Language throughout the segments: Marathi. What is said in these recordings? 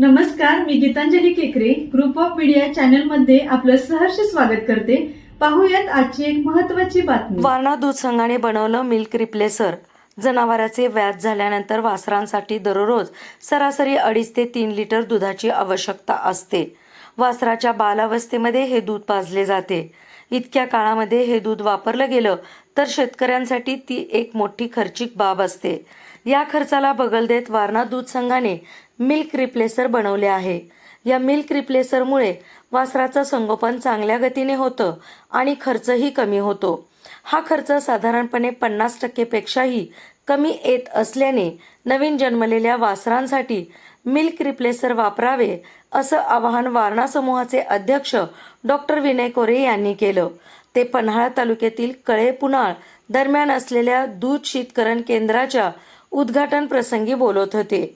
नमस्कार मी गीतांजली केकरे. ग्रुप ऑफ मीडिया चॅनलमध्ये आपलं सहर्ष स्वागत करते. पाहूयात आजची एक महत्वाची बातमी. वारणा दूध संघाने बनवलं मिल्क रिप्लेसर जनावराचे व्याज झाल्यानंतर वासरांसाठी दररोज सरासरी अडीच ते तीन लिटर दुधाची आवश्यकता असते. वासराच्या बालावस्थेमध्ये हे दूध पाजले जाते. इतक्या काळामध्ये हे दूध वापरलं गेलं तर शेतकऱ्यांसाठी ती एक मोठी खर्चिक बाब असते. या खर्चाला बगल देत वारणा दूध संघाने मिल्क रिप्लेसर बनवले आहे. या मिल्क रिप्लेसरमुळे वासराचं संगोपन चांगल्या गतीने होतं आणि खर्चही कमी होतो. हा खर्च साधारणपणे पन्नास टक्केपेक्षाही कमी येत असल्याने नवीन जन्मलेल्या वासरांसाठी मिल्क रिप्लेसर वापरावे असं आवाहन वारणा समूहाचे अध्यक्ष डॉक्टर विनय कोरे यांनी केलं. ते पन्हाळा तालुक्यातील कळे पुनाळ दरम्यान असलेल्या दूध शीतकरण केंद्राच्या उद्घाटन प्रसंगी बोलत होते.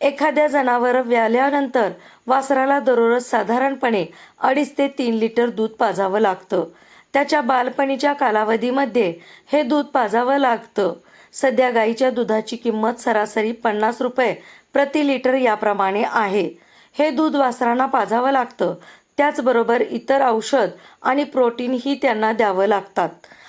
एखाद्या जनावर व्याल्यानंतर वासराला दररोज साधारणपणे अडीच ते तीन लिटर दूध पाजावं लागतं. त्याच्या बालपणीच्या कालावधीमध्ये हे दूध पाजावं लागतं. सध्या गाईच्या दुधाची किंमत सरासरी पन्नास रुपये प्रति लिटर याप्रमाणे आहे. हे दूध वासरांना पाजावं लागतं. त्याचबरोबर इतर औषध आणि प्रोटीनही त्यांना द्यावं लागतात.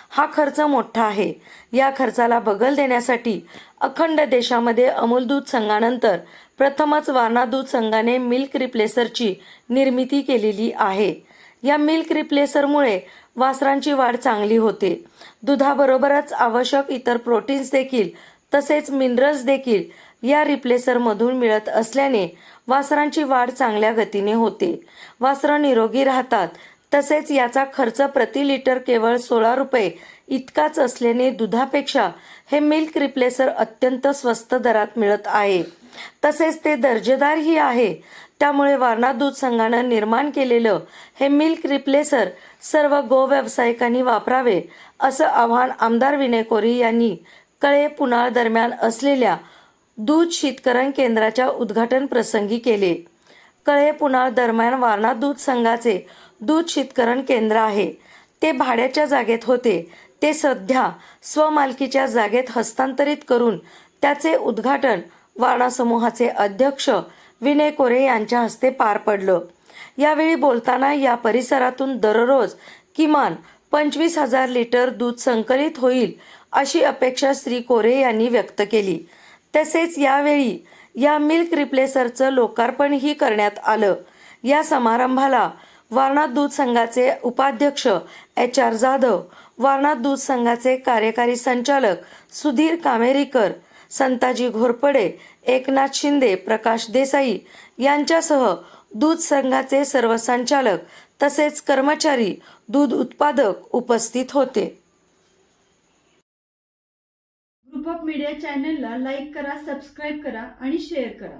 हा खर्च मोठा आहे. या खर्चाला बगल देण्यासाठी अखंड देशामध्ये अमूल दूध संघानंतर प्रथमच वारणा दूध संघाने मिल्क रिप्लेसरची निर्मिती केलेली आहे. या मिल्क रिप्लेसरमुळे वासरांची वाढ चांगली होते. दुधाबरोबरच आवश्यक इतर प्रोटीन्स देखील तसेच मिनरल्स देखील या रिप्लेसरमधून मिळत असल्याने वासरांची वाढ चांगल्या गतीने होते. वासरं निरोगी राहतात. तसेच याचा खर्च प्रति लिटर केवळ सोळा रुपये इतकाच असल्याने दुधापेक्षा हे मिल्क रिप्लेसर अत्यंत स्वस्त दरात मिळत आहे. तसेच ते दर्जेदारही आहे. त्यामुळे वारणा दूध संघानं निर्माण केलेलं हे मिल्क रिप्लेसर सर्व गो व्यावसायिकांनी वापरावे असं आव्हान आमदार विनय कोरी यांनी कळे पुनाळ दरम्यान असलेल्या दूध शीतकरण केंद्राच्या उद्घाटन प्रसंगी केले. कळे पुनाळ दरम्यान वारणा दूध संघाचे दूध शीतकरण केंद्र आहे. ते भाड्याच्या जागेत होते. ते सध्या स्वमालकीच्या जागेत हस्तांतरित करून त्याचे उद्घाटन वारणा समूहाचे अध्यक्ष विनय कोरे यांच्या हस्ते पार पडलं. यावेळी बोलताना या परिसरातून दररोज किमान पंचवीस हजार लिटर दूध संकलित होईल अशी अपेक्षा श्री कोरे यांनी व्यक्त केली. तसेच यावेळी या मिल्क रिप्लेसरचं लोकार्पणही करण्यात आलं. या समारंभाला वारणा दूध संघाचे उपाध्यक्ष एच आर जाधव वारणा दूध संघाचे कार्यकारी संचालक सुधीर कामेरीकर संताजी घोरपडे एकनाथ शिंदे प्रकाश देसाई यांच्यासह दूध संघाचे सर्व संचालक तसेच कर्मचारी दूध उत्पादक उपस्थित होते. ग्रुप ऑफ मीडिया चॅनलला लाईक करा सबस्क्राईब करा आणि शेअर करा